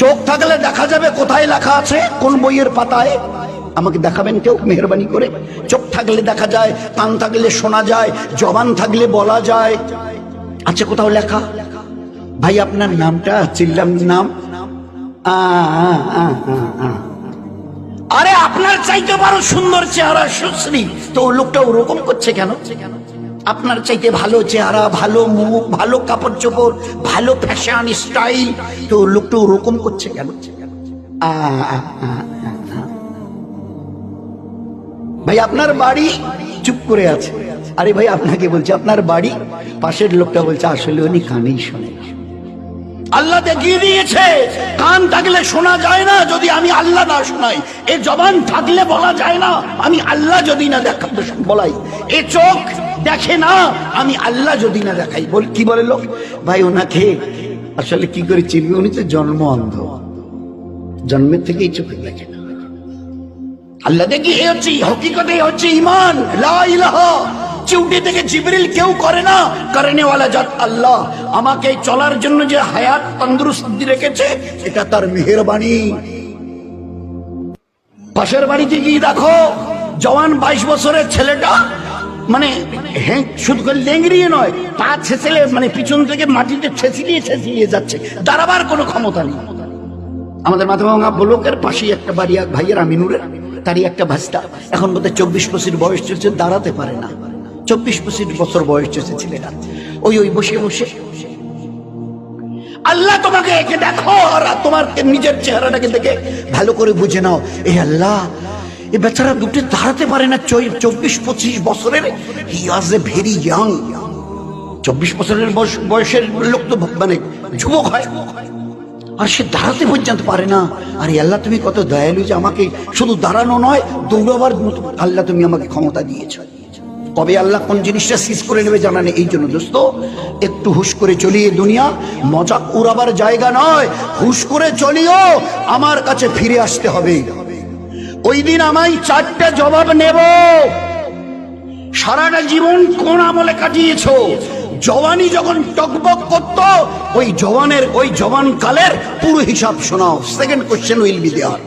চোখ থাকলে দেখা যাবে কোথায় লেখা আছে, কোন বইয়ের পাতায়। আমাকে দেখাবেন কেউ? মেহরবানি করে। চোখ থাকলে দেখা যায়, কান থাকলে শোনা যায়, জবান থাকলে বলা যায়। আচ্ছা কোথাও লেখা? ভাই, আপনার নামটা, চিল্লাম নাম। আরে, আপনার চাইতে বড় সুন্দর চেহারা সুশ্রী। তো লোকটা ওরকম করছে কেন কেন? আপনার চাইতে ভালো চেহারা, ভালো মুখ, ভালো কাপড় চোপড়, ভালো ফ্যাশন স্টাইল তো লোকটা ওরকম করছে কেন। ভাই, আপনার বাড়ি চুপ করে আছে। আরে ভাই, আপনাকে বলছে, আপনার বাড়ি পাশের লোকটা বলছে, আসলে উনি কানেই শোনে আল্লাহ দেখিয়ে দিয়েছে, কান থাকলে শোনা যায় না যদি আমি আল্লাহ না শোনাই। এ জবান থাকলে বলা যায় না, আমি আল্লাহ যদি না দেখা বলাই। এ চোখ দেখে না, আমি আল্লাহ যদি না দেখাই, বল কি বলে লোক? ভাই, ওনাকে আসলে কি করে চিনবে? উনি তো জন্ম অন্ধ। জন্মের থেকেই চোখে দেখে না। আল্লাহ দেখি এ হচ্ছে হকিকতে হচ্ছে ইমান চিউটি থেকে জিবরিল কেউ করে না করেনে ওয়ালা জাত আল্লাহ। আমাকে চলার জন্য যে হায়াত তন্দুরুস্তি রেখেছে, এটা তার মেহেরবানি। পাশের বাড়িতে গিয়ে দেখো, জওয়ান বাইশ বছরের ছেলেটা মানে হ্যাঁ শুধু করে লেংড়িয়ে নয়, পা ছেঁচেলে মানে পিছন থেকে মাটিতে ছেঁচিলিয়ে ছেঁচিলিয়ে যাচ্ছে। দাঁড়াবার কোনো ক্ষমতা নেই। আমাদের মাথাভাঙা ব্লকের পাশেই একটা বাড়ি, এক ভাইয়ের, আমিনুরের। তারই একটা ভাস্তা। এখন বোধহয় চব্বিশ পঁচিশ বয়স চলছে, দাঁড়াতে পারে না। চব্বিশ পঁচিশ বছর বয়স চলছে ছেলেরা ওই ওই, বসে বসে। আল্লাহ তোমাকে একে দেখো আর তোমার নিজের চেহারাটাকে দেখে ভালো করে বুঝে নাও। এই আল্লাহ এ বেচারা দুটো দাঁড়াতে পারে না। চব্বিশ পঁচিশ বছরের হি ওয়াজ এ ভেরি ইয়াং চব্বিশ বছরের বয়স- বয়সের লোক তো মানে যুবক হয়। আর সে দাঁড়াতে পর্যন্ত পারে না। আরে আল্লাহ, তুমি কত দয়ালু যে আমাকে শুধু দাঁড়ানো নয়, দৌড়াবার মতো আল্লাহ, তুমি আমাকে ক্ষমতা দিয়েছ। কবে আল্লাহ কোন জিনিসটা সিজ করে নেবে জানা নেই। এই জন্য দোস্ত, একটু হুশ করে চলিয়ে দুনিয়া, মজা উড়াবার জায়গা নয়। হুশ করে চলিও, আমার কাছে ফিরে আসতে হবে। ওই দিন আমায় চারটা জবাব নেব। সারাটা জীবন কোন আমলে কাটিয়েছো? জওয়ানি যখন টকবক করত, ওই জওয়ানের, ওই জওয়ান কালের পুরো হিসাব শোনাও। সেকেন্ড কোশ্চেন উইল বি দেওয়ার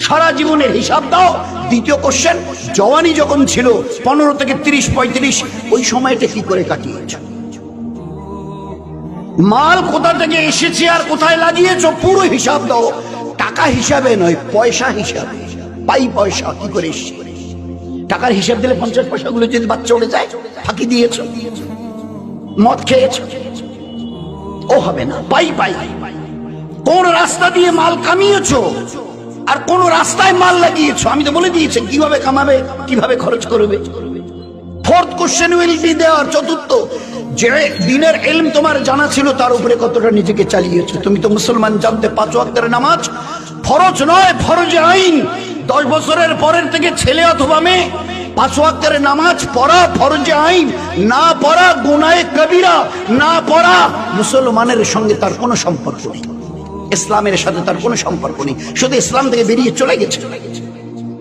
সারা জীবনের হিসাব দাও। দ্বিতীয় কোশ্চেন জওয়ানি যখন ছিল পনেরো থেকে তিরিশ, পঁয়ত্রিশ, ওই সময়টা কি করে কাটিয়েছ? মাল কোথা থেকে এসেছে আর কোথায় লাগিয়েছ? পুরো হিসাব দাও। টাকা হিসাবে নয়, পয়সা হিসাবে। পাই পয়সা, কি করে টাকার হিসাব দিলে পঞ্চাশ পয়সাগুলো যদি বাচ্চা উড়ে যায়, ফাঁকি দিয়েছ। মদ খেয়েছ। ও হবে না, পাই পাই। কোন রাস্তা দিয়ে মাল কামিয়েছ? আর কোন রাস্তায় মাল লাগিয়েছ? আমি তো বলে দিয়েছি, কীভাবে কামাবে, কীভাবে খরচ করবে? ফোর্থ কোশ্চেন উইল বি দেওয়ার চতুর্থ। যে দিনের এলম তোমার জানা ছিল, তার উপরে কতটা নিজেকে চালিয়েছো? তুমি তো মুসলমান, জানতে পাঁচ ওয়াক্তের নামাজ। ফরজ নয়, ফরজ আইন। দশ বছরের পরের থেকে ছেলে অথবা মেয়ে, পাঁচ নামাজ পড়া ফরজ আইন, না পড়া গুনায় কবিরা, না পড়া মুসলমানের সঙ্গে তার কোনো সম্পর্ক নেই। ইসলামের সাথে তার কোনো সম্পর্ক নেই। শুধু ইসলাম থেকে বেরিয়ে চলে গেছে।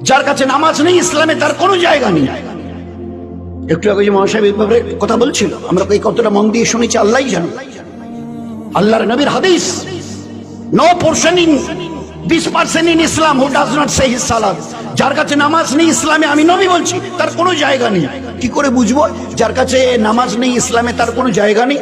যার কাছে নামাজ নেই, ইসলামে তার কোনো জায়গা নেই। একটু আগে মহাসাহেব কথা বলছিল, আমরা এই কতটা মন দিয়ে শুনেছি আল্লাহ জানো। আল্লাহর নবীর হাদিস, no portion in this person in Islam who does not say his সালাত যার কাছে নামাজ নেই ইসলামে, আমি নবী বলছি, তার কোনো জায়গা নেই। কি করে বুঝব? যার কাছে নামাজ নেই ইসলামে, তার কোনো জায়গা নেই।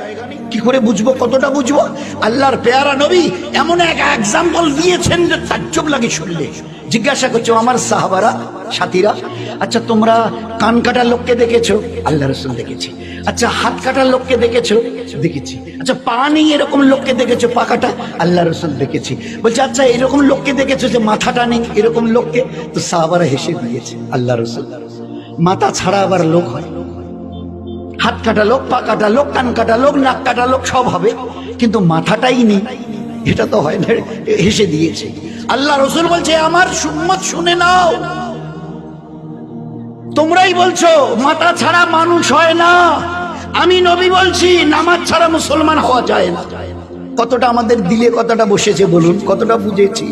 কি করে বুঝব? কতটা বুঝব? আল্লাহর পেয়ারা নবী এমন এক এক্সাম্পল দিয়েছেন যে তাজ্জব লাগে শুনলে। জিজ্ঞাসা করছ আমার সাহাবারা, সাথীরা আচ্ছা তোমরা কান কাটার লোককে দেখেছ? আল্লাহ রসুল দেখেছি। আচ্ছা হাত কাটার লোককে দেখেছ? দেখেছি। আচ্ছা পা নেই এরকম লোককে দেখেছ, পা কাটা? আল্লাহ রসুল দেখেছি। বলছে আচ্ছা এরকম লোককে দেখেছ যে মাথাটা নেই এরকম লোককে? তো সাহাবারা হেসে দিয়েছে, আল্লাহ রসুল। মাথা ছাড়া আবার লোক হয়। হাত কাটা লোক, পা কাটা লোক, কান কাটা লোক, নাক কাটা লোক, সব হবে। কিন্তু মাথাটাই নেই। এটা তো হয় না, হেসে দিয়েছে। আল্লাহ রসুল বলছে, আমার সুম্মত শুনে নাও। তোমরাই বলছো, মাতা ছাড়া মানুষ হয় না। আমি নবী বলছি, নামাজ ছাড়া মুসলমান হওয়া যায় না। কতটা আমাদের দিলে কতটা বসেছে বলুন, কতটা বুঝেছি।